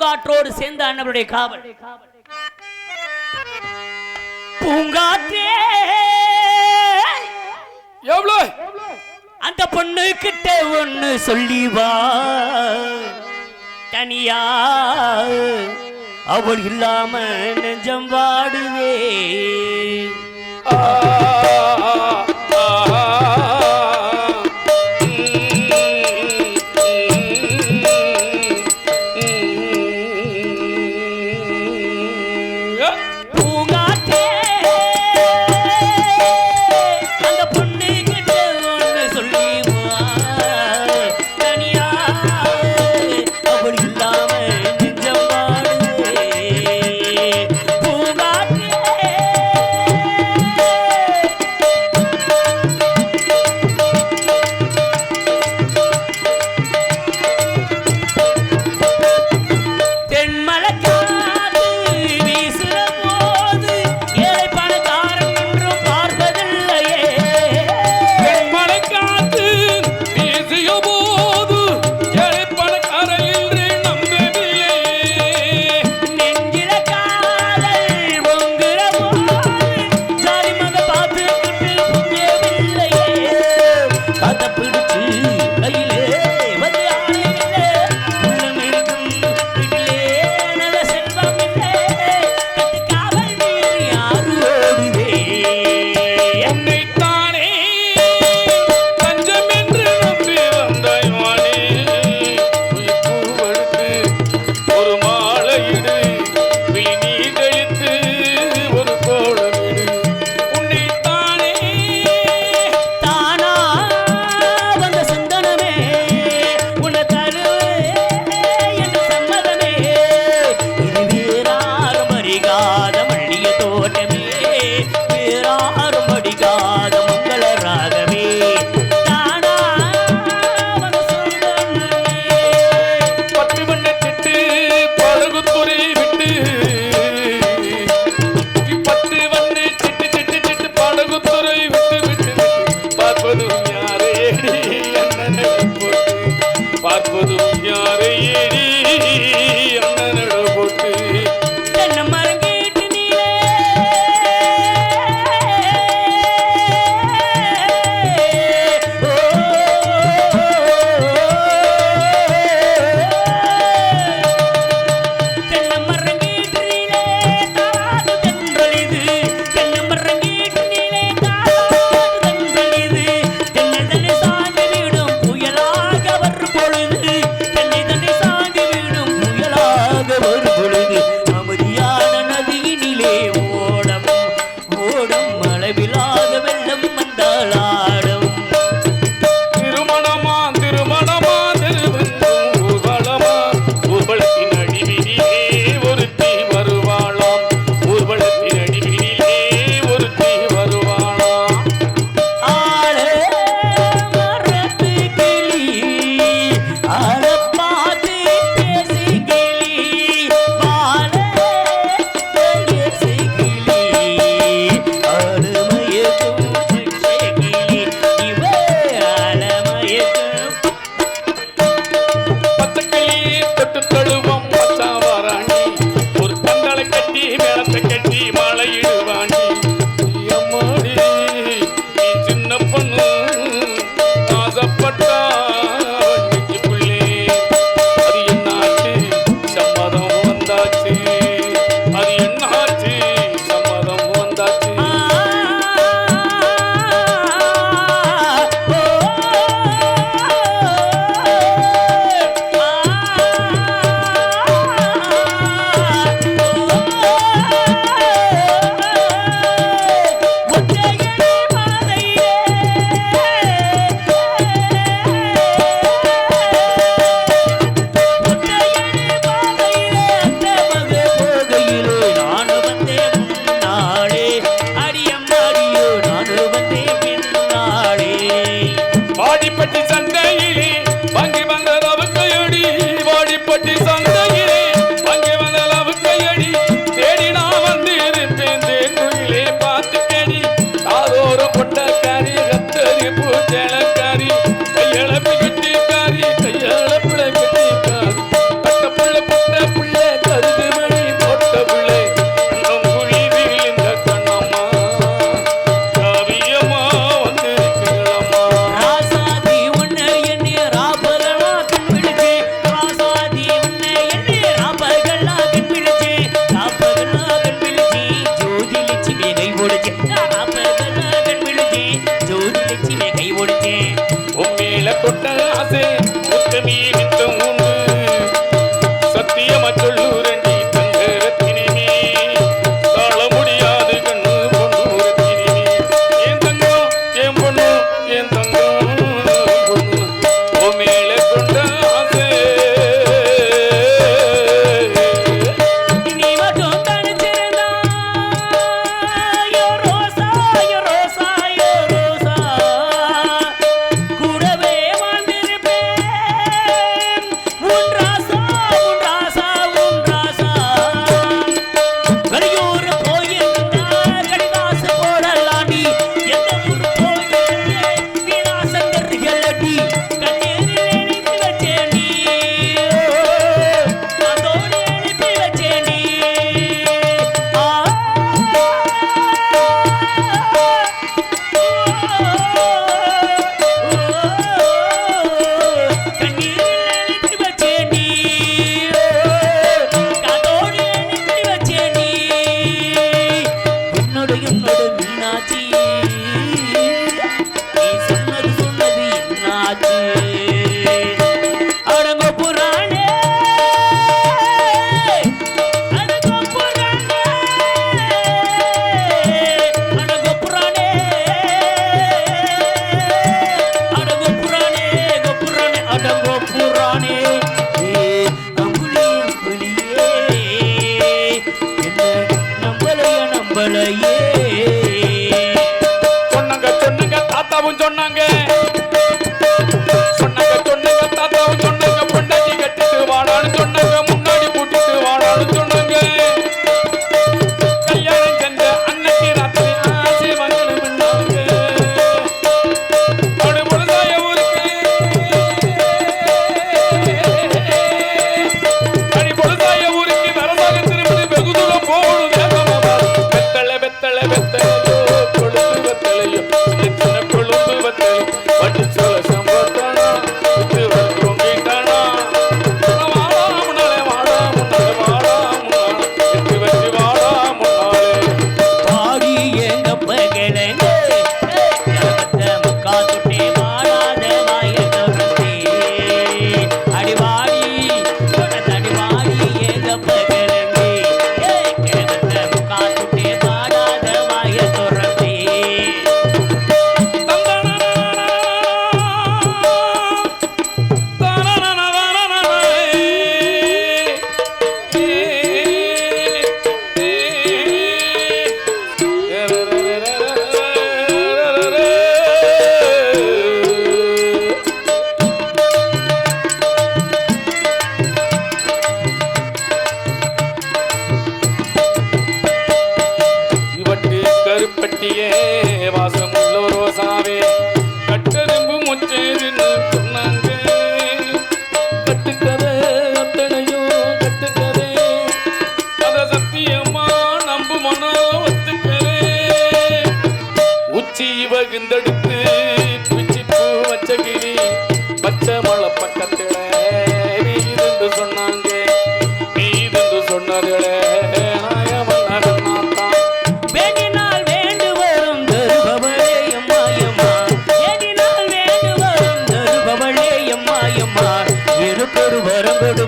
பூங்காற்றோடு சேர்ந்த அண்ணவருடைய காவல். பூங்காற்றே. எவ்வளோ? அந்த பொண்ணு கிட்ட ஒண்ணு சொல்லிவா. தனியா அவள் இல்லாம நெஞ்சம் வாடுவே.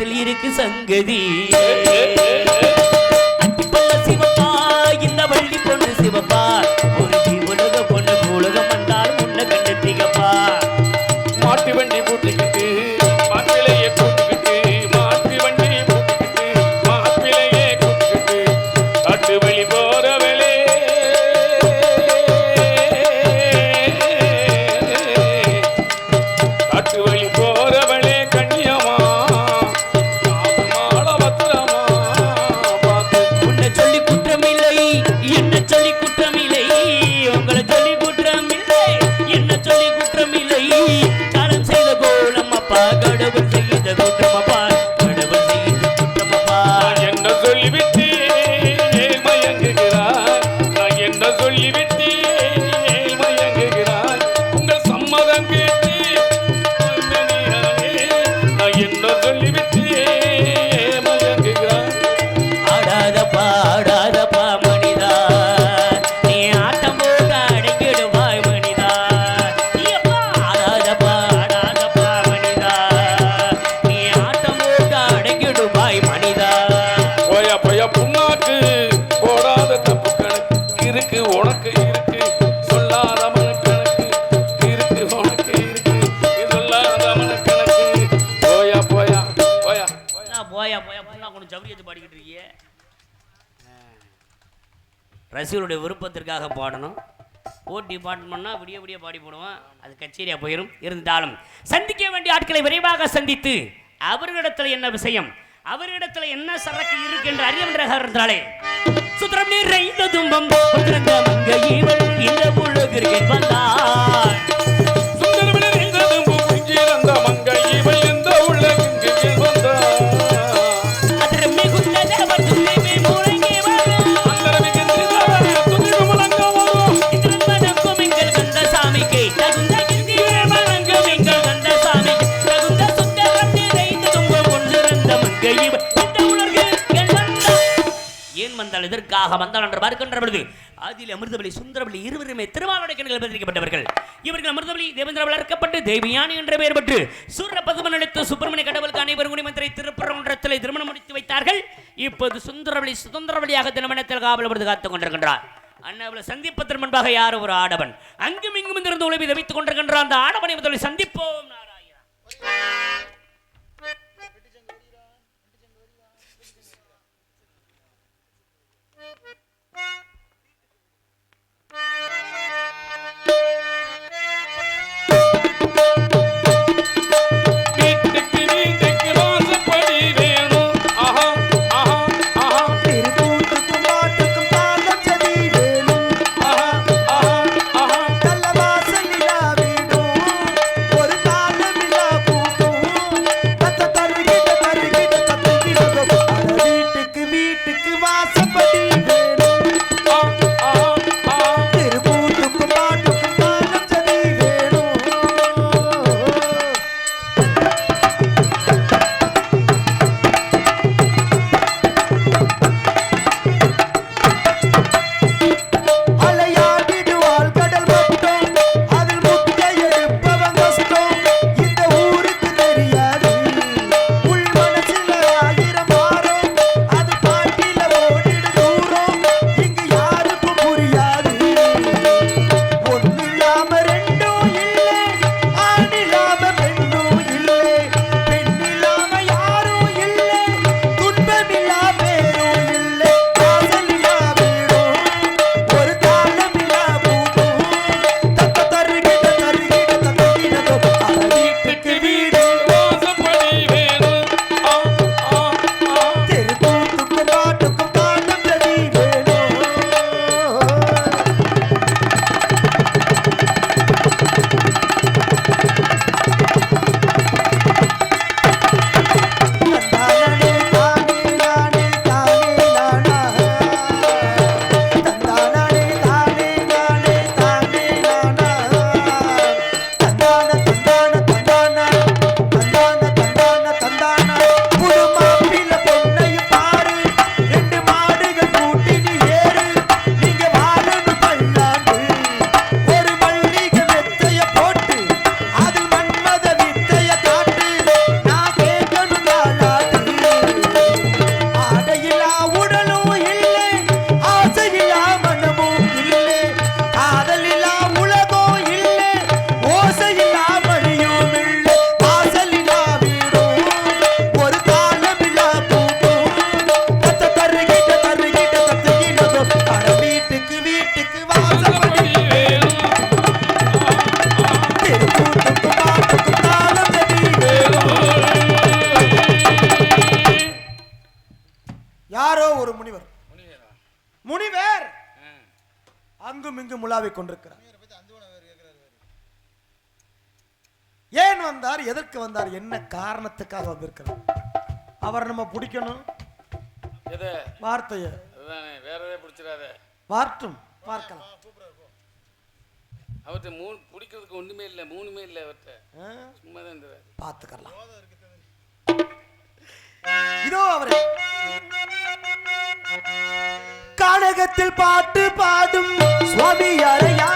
ஜாமத்தில் இருக்கு சங்கதி. ரசிகருடைய விருப்பத்திற்காக பாடணும். போட்டி பாடணும்னா விடிய விடிய பாடி போடுவோம் அது கச்சேரியாக போயிடும் இருந்தாலும் சந்திக்க வேண்டிய ஆட்களை விரைவாக சந்தித்து அவர்களிடத்தில் என்ன விஷயம்? அவரிடத்தில் என்ன சரக்கு இருக்கு என்று அறிய வேண்டிய காரணத்தாலே சுத்திரம் நிறைந்த துன்பம் இந்த உலகிற்கு வந்தாள் வந்தால் எதற்காக வந்தால் என்று பார்க்கின்ற பொழுது அதில் அமிர்தபலி சுந்தரபலி இருவருமே திருமாவளை கண்கள் பதிரிக்கப்பட்டவர்கள் இவர்கள் அமிர்தபலி தேவேந்திர வளர்க்கப்பட்டு தேவியானி என்ற பெயர் பெற்று சூர பதுமன் அளித்த சுப்பிரமணிய கடவுளுக்கு அனைவரும் குடிமந்திரை திருப்பரங்குன்றத்தில் திருமணம் முடித்து வைத்தார்கள். இப்போது சுந்தரவழி சுதந்திரவழியாக திருமணத்தில் காவல் விருது காத்துக் கொண்டிருக்கின்றார். அண்ணாவில் சந்திப்பதற்கு முன்பாக யார் ஒரு ஆடவன் அங்கும் இங்கும் இருந்து உழவி தவித்துக் கொண்டிருக்கின்ற அந்த ஆடவனை முதலில் சந்திப்போம் நாராயணா. வந்தார் எதற்கு வந்தார்? என்ன காரணத்துக்காக வந்திருக்கிறார்? அவர் நம்ம பிடிக்கணும். எதை? வார்த்தைய. வேற பிடிச்சிடாத. வார்ட்டும் பார்க்கலாம். அவர்ட்ட மூணு பிடிக்கிறதுக்கு ஒண்ணுமே இல்லை மூணுமே இல்லை அவர்ட்ட ஆ? சும்மா தான் பார்த்துக்கலாம் இதோ அவரே. கானகத்தில் பாட்டு பாடும் சுவாமி அறையா